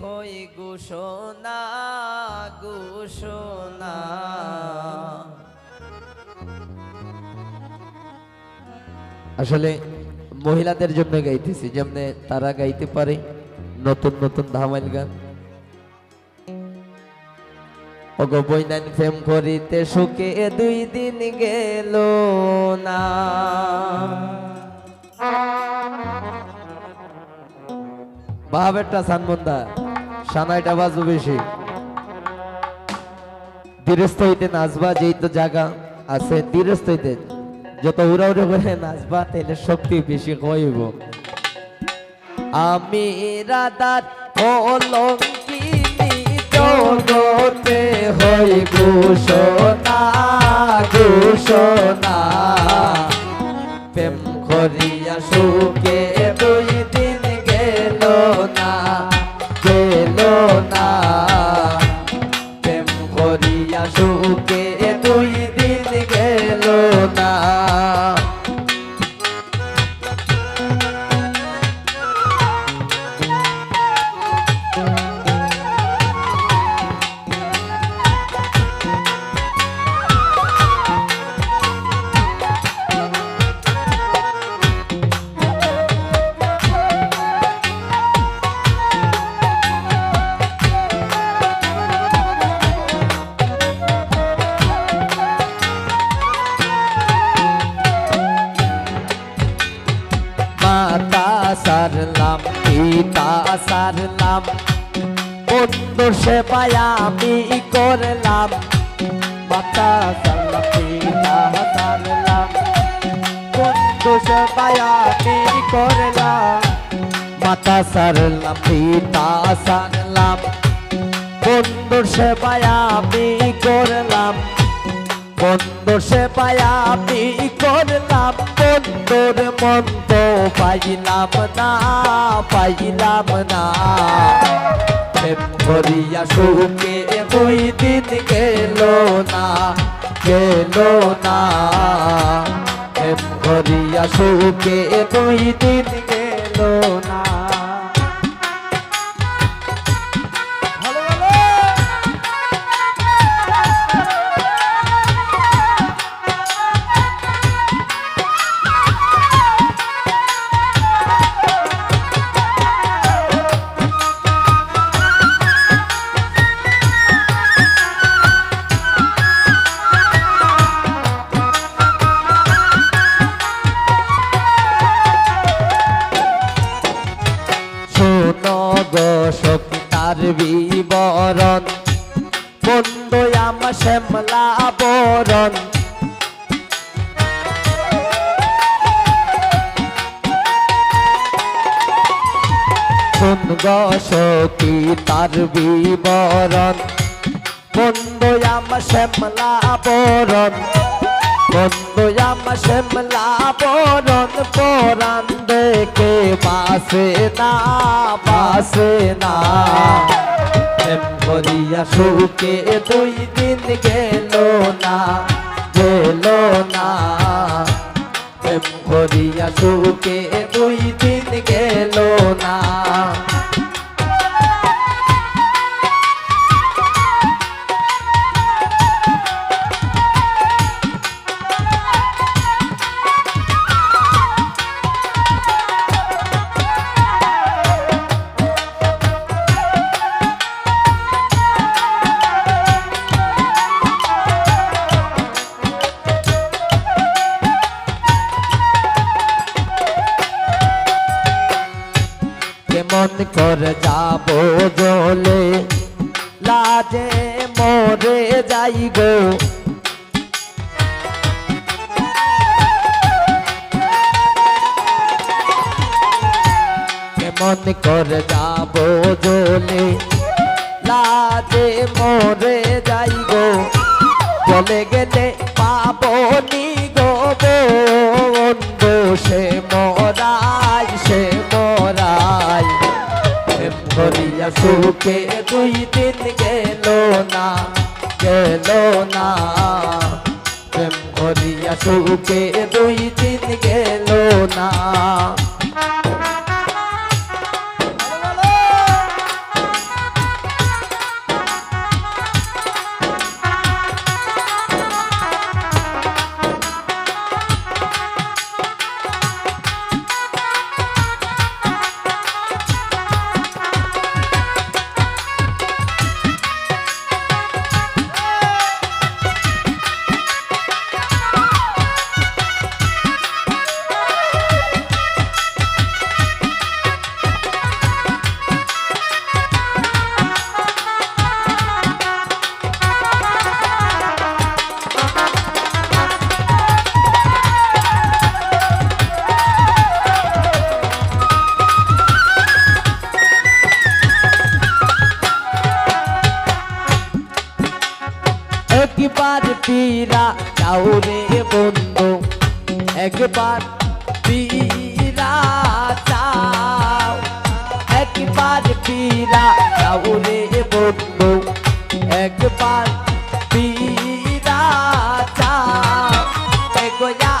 হই ঘোষণা ঘোষণা আসলে মহিলাদের জন্য গাইতেছি, যেমনে তারা গাইতে পারে নতুন নতুন ধামাইল গান। ওগো বইনান প্রেম করিতে সুখে দুই দিন গেল না। বাহাবেরটা সানমন্দা সানাইটা বাজু বেশি। ধীরস্থ হইতে নাচবা যেই তো জায়গা আছে ধীরস্থ হইতে যত উড়া উড়ে করে নাচবা তাহলে শক্তি বেশি হইব আমি রাধার অলঙ্কিনী, জগতে হই ঘোষণা ঘোষণা প্রেম করিয়া সুখে সারলাম বন্ধু সেবায় আমি করলাম। মাতা সারলাম পিতা সারলাম বন্ধু সেবায় আমি করলাম। মাতা সারলাম পিতা সারলাম বন্ধু সেবায় আমি করলাম। বন্ধু সেবায় আমি করলাম, বন্ধুর মন্দ পাইলাম না পাইলাম না। করিয়া সুখে দুই দিন গেল না গেল না। করিয়া সুখে দুই দিন আমার শ্যামলা বরণ গো সতী তার বিবরণ? বন্ধু আমার শ্যামলা বরণ বন্ধু আমার শ্যামলা বরণ পরাণ দেখে বাসে না বাসে না। প্রেম করিয়া সুখে দুই দিন গেল না গেল না। প্রেম করিয়া সুখে দুই দিন গেল না। কেমন করে যাব জলে। লাজে মরে যাই গো চলে গেলে পাবনি গো বন্ধু, সে মরাই সে মরাই। করিয়া সুখে দুই দিন গেল না গেল না। প্রেম করিয়া সুখে দুই দিন গেল না। একবার পীরা চাও একবার পীরা চাউরে বন্ধু একবার পীরা চাও এগোয়া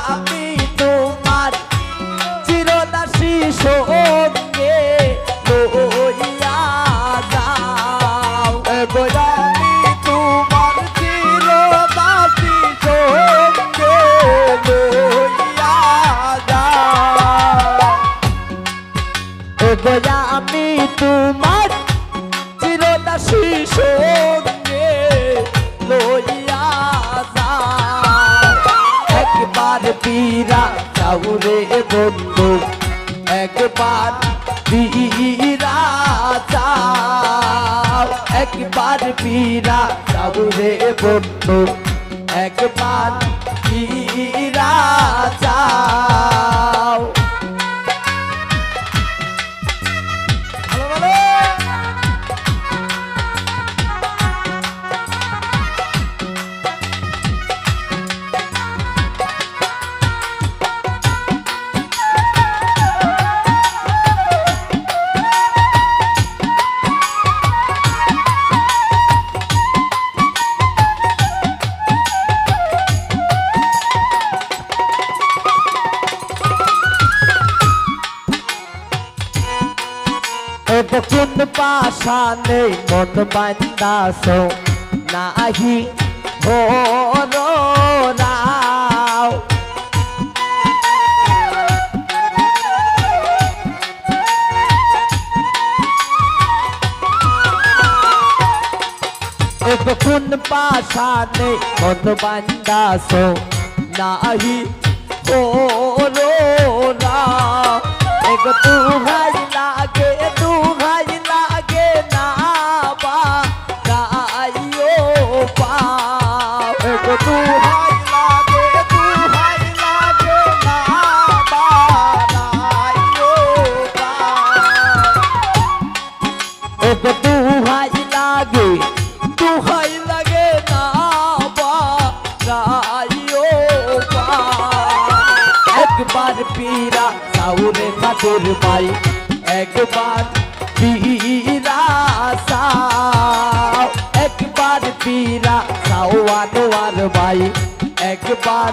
চাউরে বন্ধু একবার পীরা চাও একবার পীরা চাউরে বন্ধু একবার কোন পাশানে মন বান্দাস নাহি ভোর রাও কোন পাশানে মন বান্দাস নাহি ভোর রাও এক তুহাই সাউরে পাই। একবার পীরা সাও একবার পীরা সাওয়ানোয়ার ভাই। একবার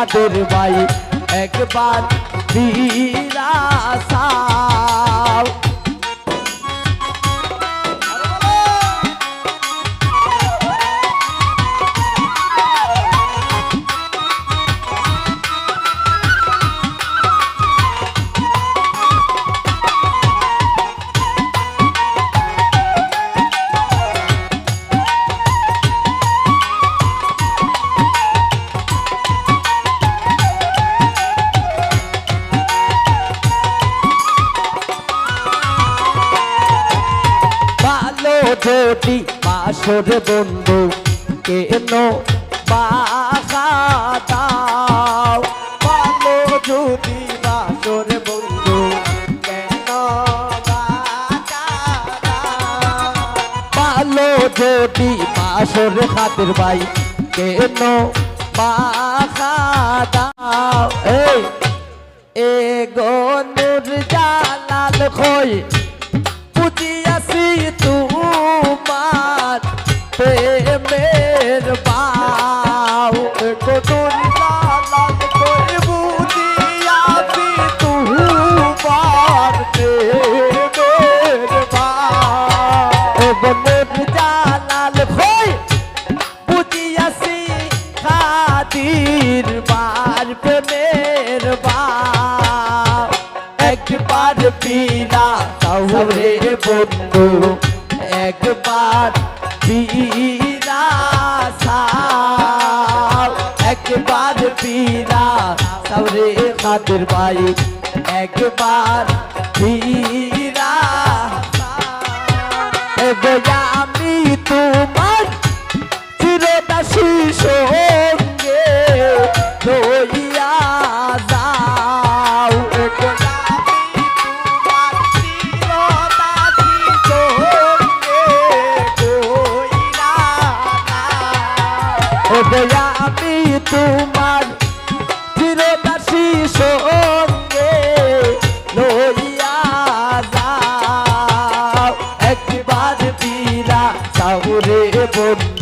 কাদের ভাই একবার পীরা যদি পাশর বন্ধু, কেন বাহাদাও ভালো যদি পাশর বন্ধু, কেন? ভালো যদি পাশর খাতের ভাই, কেন বাহাদাও এই এ গনুর জালাল খই বুঝিয়াছি তোমার প্রেমের বাউ কদুর খাদের ভাই একবার আমি তোমার চিরদাসী সঙ্গে আমি তোমার চিরদাসী সঙ্গে সাউরে